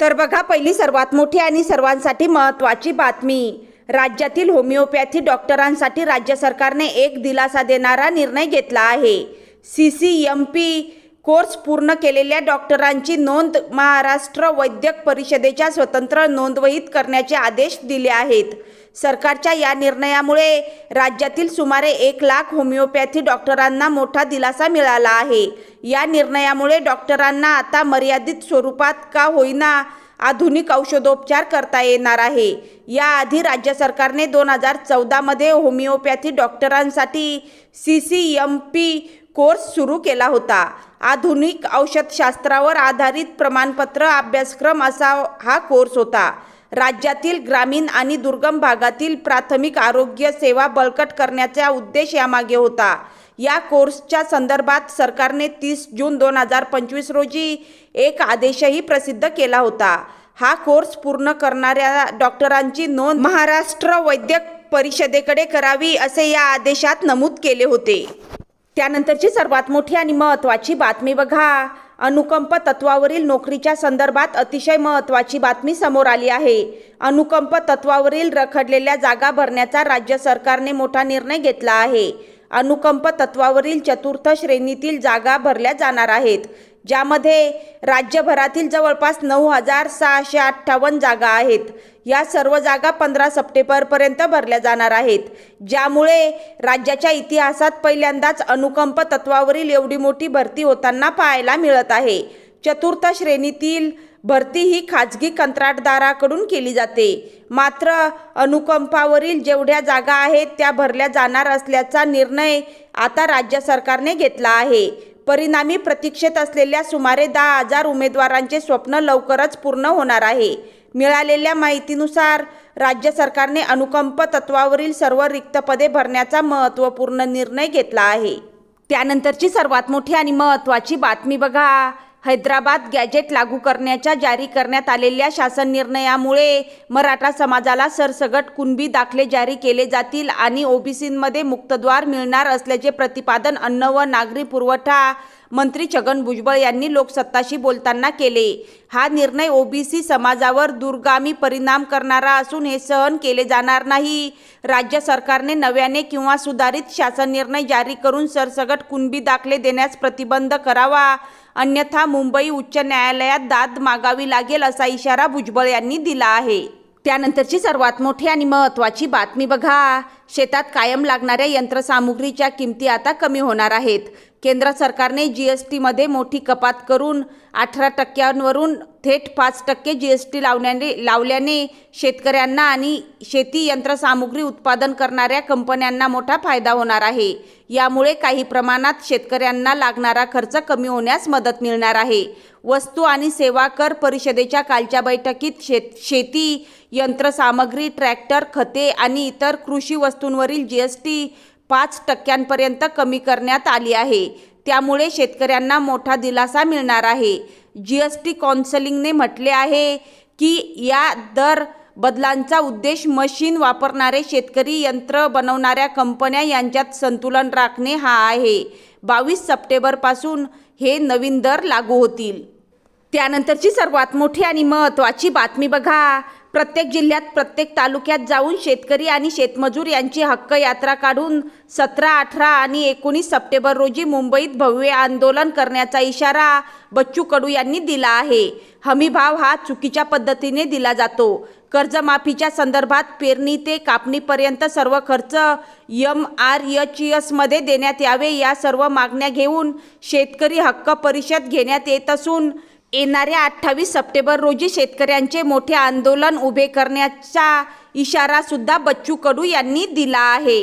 तर बघा पहिली सर्वात मोठी आणि सर्वांसाठी महत्त्वाची बातमी. राज्यातील होमिओपॅथी डॉक्टरांसाठी राज्य सरकारने एक दिलासा देणारा निर्णय घेतला आहे. C C M P course पूर्ण केलेल्या डॉक्टरांची नोंद महाराष्ट्र वैद्यक परिषदेच्या स्वतंत्र नोंदवहीत करण्याचे आदेश दिले आहेत. सरकारच्या या निर्णयामुळे राज्यातील सुमारे एक लाख होमिओपॅथी डॉक्टरांना मोठा दिलासा मिळाला आहे. या निर्णयामुळे डॉक्टरांना आता मर्यादित स्वरूपात का होईना आधुनिक औषधोपचार करता येणार आहे. याआधी राज्य सरकारने दोन हजार चौदामध्ये होमिओपॅथी डॉक्टरांसाठी C C M P course सुरू केला होता. आधुनिक औषधशास्त्रावर आधारित प्रमाणपत्र अभ्यासक्रम असा हा कोर्स होता. राज्यातील ग्रामीण आणि दुर्गम भागातील प्राथमिक आरोग्य सेवा बळकट करण्याचा उद्देश यामागे होता. या कोर्सच्या संदर्भात सरकारने तीस जून दोन हजार पंचवीस रोजी एक आदेशही प्रसिद्ध केला होता. हा कोर्स पूर्ण करणाऱ्या डॉक्टरांची नोंद महाराष्ट्र वैद्यक परिषदेकडे करावी असे या आदेशात नमूद केले होते. त्यानंतरची सर्वात मोठी आणि महत्त्वाची बातमी बघा. अनुकंप तत्वावरील नोकरीच्या संदर्भात अतिशय महत्त्वाची बातमी समोर आली आहे. अनुकंप तत्वावरील रखडलेल्या जागा भरण्याचा राज्य सरकारने मोठा निर्णय घेतला आहे. अनुकंप तत्वावरील चतुर्थ श्रेणीतील जागा भरल्या जाणार आहेत. ज्यामध्ये राज्यभरातील जवळपास नऊ हजार सहाशे अठ्ठावन्न जागा आहेत. या सर्व जागा पंधरा सप्टेंबरपर्यंत भरल्या जाणार आहेत. ज्यामुळे राज्याच्या इतिहासात पहिल्यांदाच अनुकंप तत्वावरील एवढी मोठी भरती होताना पाहायला मिळत आहे. चतुर्थ श्रेणीतील भरती ही खाजगी कंत्राटदाराकडून केली जाते. मात्र अनुकंपावरील जेवढ्या जागा आहेत त्या भरल्या जाणार असल्याचा निर्णय आता राज्य सरकारने घेतला आहे. परिणामी प्रतीक्षेत असलेल्या सुमारे दहा हजार उमेदवारांचे स्वप्न लवकरच पूर्ण होणार आहे. मिळालेल्या माहितीनुसार राज्य सरकारने अनुकंप तत्वावरील सर्व रिक्त पदे भरण्याचा महत्त्वपूर्ण निर्णय घेतला आहे. त्यानंतरची सर्वात मोठी आणि महत्त्वाची बातमी बघा. हैदराबाद गॅजेट लागू करण्याच्या जारी करण्यात आलेल्या शासन निर्णयामुळे मराठा समाजाला सरसगट कुणबी दाखले जारी केले जातील आणि ओबीसींमध्ये मुक्तद्वार मिळणार असल्याचे प्रतिपादन अन्न व नागरी पुरवठा मंत्री छगन भुजबळ यांनी लोकसत्ताशी बोलताना केले. हा निर्णय ओबीसी समाजावर दूरगामी परिणाम करणारा असून हे सहन केले जाणार नाही. राज्य सरकारने नव्याने किंवा सुधारित शासन निर्णय जारी करून सरसगट कुणबी दाखले देण्यास प्रतिबंध करावा. अन्यथा मुंबई उच्च न्यायालयात दाद मागावी लागेल असा इशारा भुजबळ यांनी दिला आहे. त्यानंतरची सर्वात मोठी आणि महत्त्वाची बातमी बघा. शेतात कायम लागणाऱ्या यंत्रसामुग्रीच्या किमती आता कमी होणार आहेत. केंद्र सरकारने जी एस टीमध्ये मोठी कपात करून अठरा टक्क्यांवरून थेट पाच टक्के जी एस टी लावण्याने लावल्याने शेतकऱ्यांना आणि शेती यंत्रसामुग्री उत्पादन करणाऱ्या कंपन्यांना मोठा फायदा होणार आहे. यामुळे काही प्रमाणात शेतकऱ्यांना लागणारा खर्च कमी होण्यास मदत मिळणार आहे. वस्तू आणि सेवा कर परिषदेच्या कालच्या बैठकीत शेत शेती यंत्रसामग्री ट्रॅक्टर खते आणि इतर कृषी वस्तूंवरील जी एस टी पाच टक्क्यांपर्यंत कमी करण्यात आली आहे. त्यामुळे शेतकऱ्यांना मोठा दिलासा मिळणार आहे. जी एस टी कौन्सिलिंगने म्हटले आहे की या दर बदलांचा उद्देश मशीन वापरणारे शेतकरी यंत्र बनवणाऱ्या कंपन्या यांच्यात संतुलन राखणे हा आहे. बावीस सप्टेंबरपासून हे नवीन दर लागू होतील. त्यानंतरची सर्वात मोठी आणि महत्त्वाची बातमी बघा. प्रत्येक जिल्ह्यात प्रत्येक तालुक्यात जाऊन शेतकरी आणि शेतमजूर यांची हक्क यात्रा काढून सतरा अठरा आणि एकोणीस सप्टेंबर रोजी मुंबईत भव्य आंदोलन करण्याचा इशारा बच्चू कडू यांनी दिला आहे. हमीभाव हा चुकीच्या पद्धतीने दिला जातो. कर्जमाफीच्या संदर्भात पेरणी ते कापणीपर्यंत सर्व खर्च यम आर एच एसमध्ये देण्यात यावे या सर्व मागण्या घेऊन शेतकरी हक्क परिषद घेण्यात येत असून येणाऱ्या अठ्ठावीस सप्टेंबर रोजी शेतकऱ्यांचे मोठे आंदोलन उभे करण्याचा इशारा सुद्धा बच्चू कडू यांनी दिला आहे.